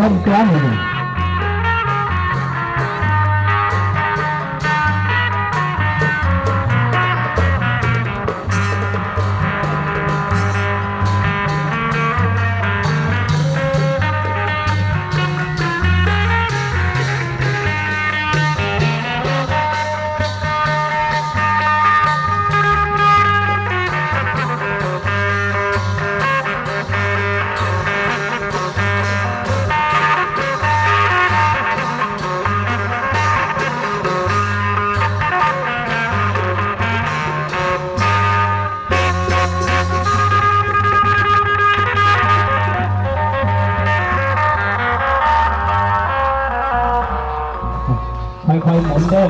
ล่ม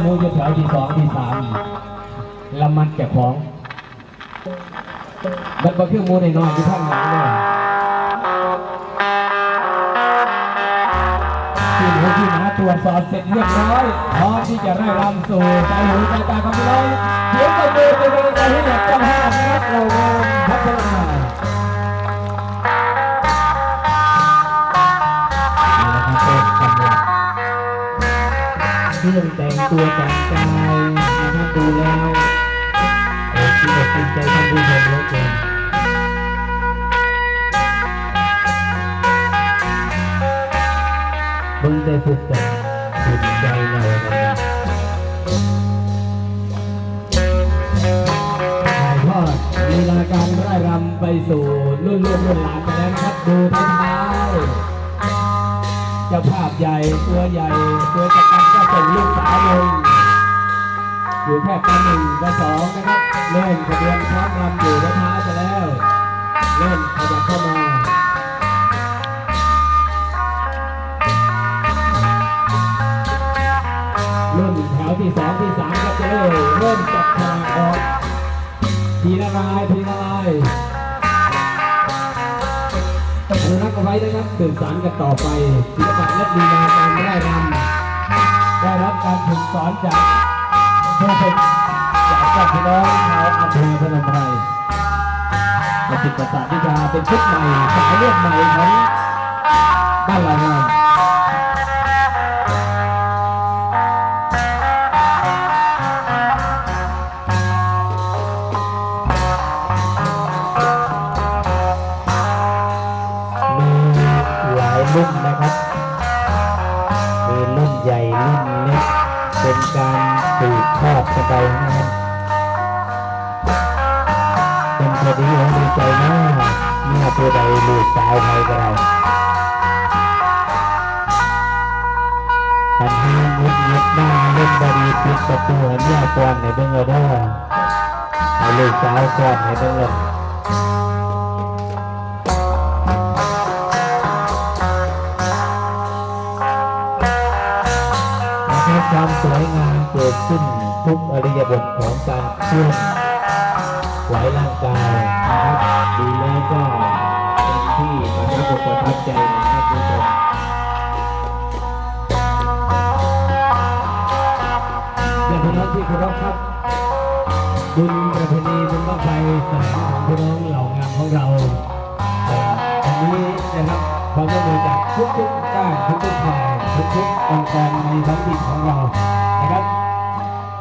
มูจะแถวที่สองที่สามละมันแก่ของมันก็คือมูในน้อยที่ข้างหลังเนี่ยที่หนูที่หนาตรวจสอบเสร็จเรียบร้อยพร้อมที่จะได้รำสู่ใจหูใจตาของพี่น้องเสียงตบมือเป็นกำลังใจให้กับเจ้าภาพนะครับเราพัฒนา รื่องแต่งตัวแต่งกายนะครับดูแล้วโอ้ที่จะเป็นใจท่านผู้ชมเลือเกินมึงได้ฝึกแต่ฝึกใจเรานะครับถ่ายทอดลีลาการร่ายรำไปสู่รุ่นลูกรุ่นหลานไปแล้วนะครับดูท้ายๆเจ้าภาพใหญ่ตัวใหญ่ตัวจัดการก็ส่ง ลูกสาวลงอยู่แค่ปหนึ่งปสองนะครับเริ่มขบวนช้อนรำอยู่ท้ายไปแล้วเริ่มขยับเข้ามารุ่นแถวที่สองที่สามก็จะเริ่มเริ่มจับฉลากออกทีละลายทีละลายอนุรักษ์เอาไว้นะครับสืบสานกันต่อไปศิลปะและดีลาการได้รำ รับการฝึกสอนจากเพื่อนจากพี่น้องชาวอำเภอพนมไพรประสิทธิ์ประสาทวิชาเป็นชุดใหม่สายเลือดใหม่ของบ้านเรา เป็นการสืบทอดกันไปนะครับเป็นคดีของดีใจมากเมื่อตัวใดลูกสาวใครก็ได้ปัญหาเงียบเงียบหน้าเล่นบดีปิดประตูห้เมียก่อนในเบื้องเอาเด้อลูกสาวก่อนในเบื้อง เอานะครับความสวยงามเกิดขึ้นทุกอริยบทของการเคลื่อนไหวร่างกายนะครับดูแล้วก็เป็นที่ประทับอกประทับใจนะครับทุกคนและพี่น้องที่เคารพครับบุญประเพณีบุญบ้างไฟแสงของพี่น้องเหล่างามของเราอันนี้นะครับความร่วมมือจากทุกๆด้านทุกๆฝ่าย ทุกๆองค์กรในท้องถิ่นของเรานะครับ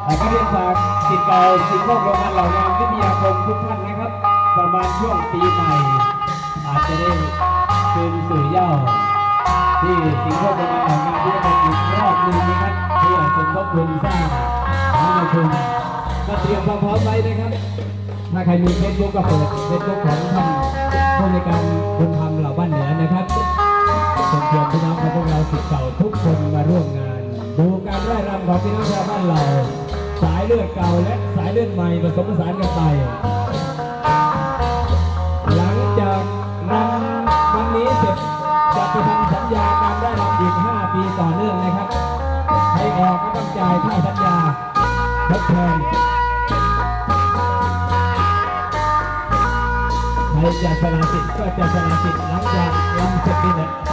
แต่ก็เรียนฝากสิทธิ์เก่าสิทธิ์พวกโรงงานเหล่างานวิทยาคมทุกท่านนะครับ ประมาณช่วงปีใหม่ อาจจะได้คืนสู่เย้าที่สิงห์พวกโรงงานเหล่างานวิทยาคมอีกรอบหนึ่งนะครับเพื่อสมทบทุนสร้างสาธารณชนก็เตรียมความพร้อมไว้นะครับ ถ้าใครมีเฟซบุ๊กก็เปิดเฟซบุ๊กของท่านผู้ในการบุญธรรมเหล่าบ้านเหนือนะครับ เชิญชวนพี่น้องของพวกเราสิทธิ์เก่าทุกคนมาร่วมงาน ดูการไร่รำของพี่น้องชาวบ้านเรา สายเลือดเก่าและสายเลือดใหม่ผสมผสานกันไป หลังจากรำวันนี้เสร็จจะไปทำสัญญาการไร่รำอีก 5 ปีต่อเนื่องนะครับใครออกก็ต้องจ่ายค่าสัญญาทดแทนใครจะสละสิทธิ์ก็จะสละสิทธิ์หลังจากรำเสร็จนี่แหละ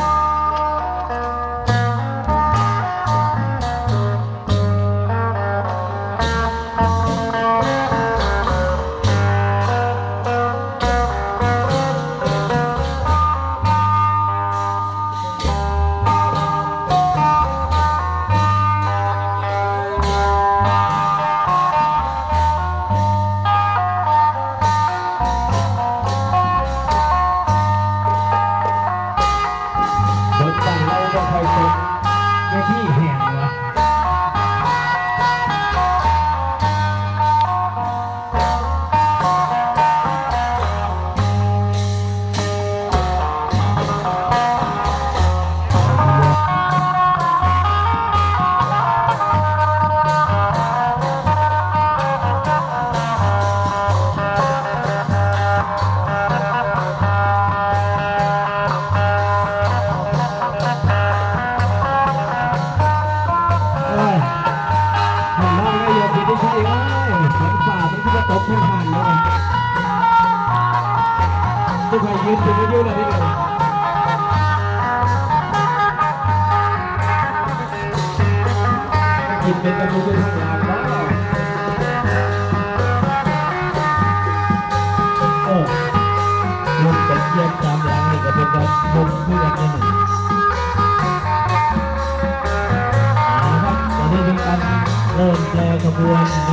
จะคอยชมเนที่แห่งวะ ยืยืนเป็นกระดูกเป็นหลังแล้วโอ้ลูกเป็ดเยี่มตามหลังนี่ก็เป็นการลงเพื่อนนั่นเองะตอนนี้เป็นการเริ่มแปลขบวน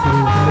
Thank you.